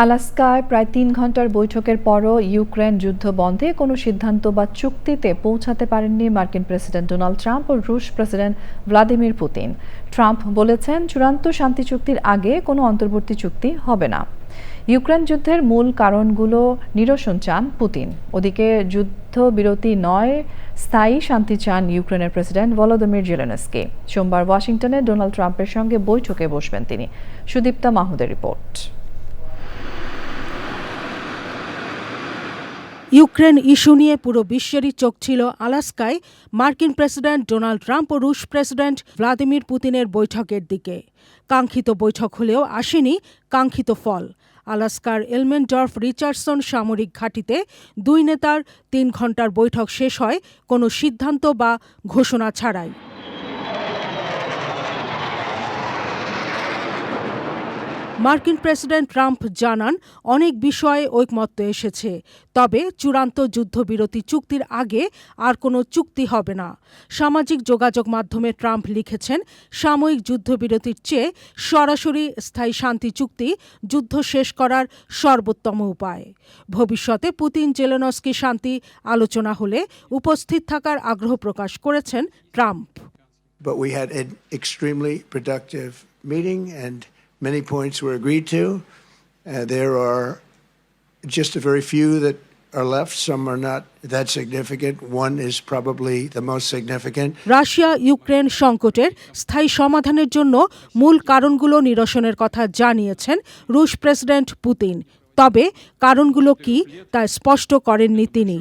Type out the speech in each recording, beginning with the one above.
আলাস্কায় প্রায় তিন ঘণ্টার বৈঠকের পরও ইউক্রেন যুদ্ধ বন্ধে কোনো সিদ্ধান্ত বা চুক্তিতে পৌঁছাতে পারেননি মার্কিন প্রেসিডেন্ট ডোনাল্ড ট্রাম্প ও রুশ প্রেসিডেন্ট ভ্লাদিমির পুতিন। ট্রাম্প বলেছেন, চূড়ান্ত শান্তি চুক্তির আগে কোনো অন্তর্বর্তী চুক্তি হবে না। ইউক্রেন যুদ্ধের মূল কারণগুলো নিরসন চান পুতিন। ওদিকে যুদ্ধবিরতি নয়, স্থায়ী শান্তি চান ইউক্রেনের প্রেসিডেন্ট ভলোদিমির জেলেনস্কি। সোমবার ওয়াশিংটনে ডোনাল্ড ট্রাম্পের সঙ্গে বৈঠকে বসবেন তিনি। সুদীপ্তা মাহুদের রিপোর্ট। ইউক্রেন ইস্যু নিয়ে পুরো বিশ্বেরই চোখ ছিল আলাস্কায়। মার্কিন প্রেসিডেন্ট ডোনাল্ড ট্রাম্প ও রুশ প্রেসিডেন্ট ভ্লাদিমির পুতিনের বৈঠকের দিকে। কাঙ্ক্ষিত বৈঠক হলেও আসেনি কাঙ্ক্ষিত ফল। আলাস্কার এলমেন্ডর্ফ রিচার্ডসন সামরিক ঘাঁটিতে দুই নেতার তিন ঘণ্টার বৈঠক শেষ হয় কোনো সিদ্ধান্ত বা ঘোষণা ছাড়াই। মার্কিন প্রেসিডেন্ট ট্রাম্প জানান অনেক বিষয়ে ঐকমত্য এসেছে তবে চূড়ান্ত যুদ্ধবিরতি চুক্তির আগে আর কোনো চুক্তি হবে না। সামাজিক যোগাযোগ মাধ্যমে ট্রাম্প লিখেছেন সাময়িক যুদ্ধবিরতির চেয়ে সরাসরি স্থায়ী শান্তি চুক্তি যুদ্ধ শেষ করার সর্বোত্তম উপায়। ভবিষ্যতে পুতিন জেলেনস্কি শান্তি আলোচনা হলে উপস্থিত থাকার আগ্রহ প্রকাশ করেছেন Trump. But we had an extremely productive meeting, and many points were agreed to. Uh, there are just a very few that are left. Some are not that significant. One is probably the most significant. Russia Ukraine সংকটের স্থায়ী সমাধানের জন্য মূল কারণগুলো নিরসনের কথা জানিয়েছেন রুশ president Putin তবে কারণগুলো কি তা স্পষ্ট করেননি তিনি।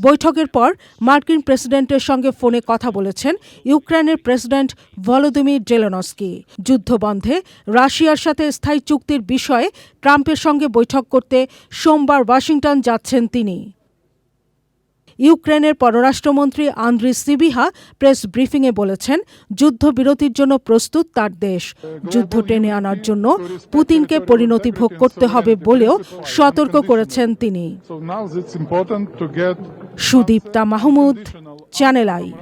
বৈঠকের পর মার্কিন প্রেসিডেন্টের সঙ্গে ফোনে কথা বলেছেন ইউক্রেনের প্রেসিডেন্ট ভলোদিমির জেলেনস্কি। যুদ্ধবন্ধে রাশিয়ার সাথে স্থায়ী চুক্তির বিষয়ে ট্রাম্পের সঙ্গে বৈঠক করতে সোমবার ওয়াশিংটন যাচ্ছেন তিনি। ইউক্রেনের পররাষ্ট্রমন্ত্রী আন্দ্রি সিবিহা প্রেস ব্রিফিংয়ে বলেছেন যুদ্ধবিরতির জন্য প্রস্তুত তার দেশ। যুদ্ধ টেনে আনার জন্য পুতিনকে পরিণতি ভোগ করতে হবে বলেও সতর্ক করেছেন তিনি। Sudipta Mahmud channel I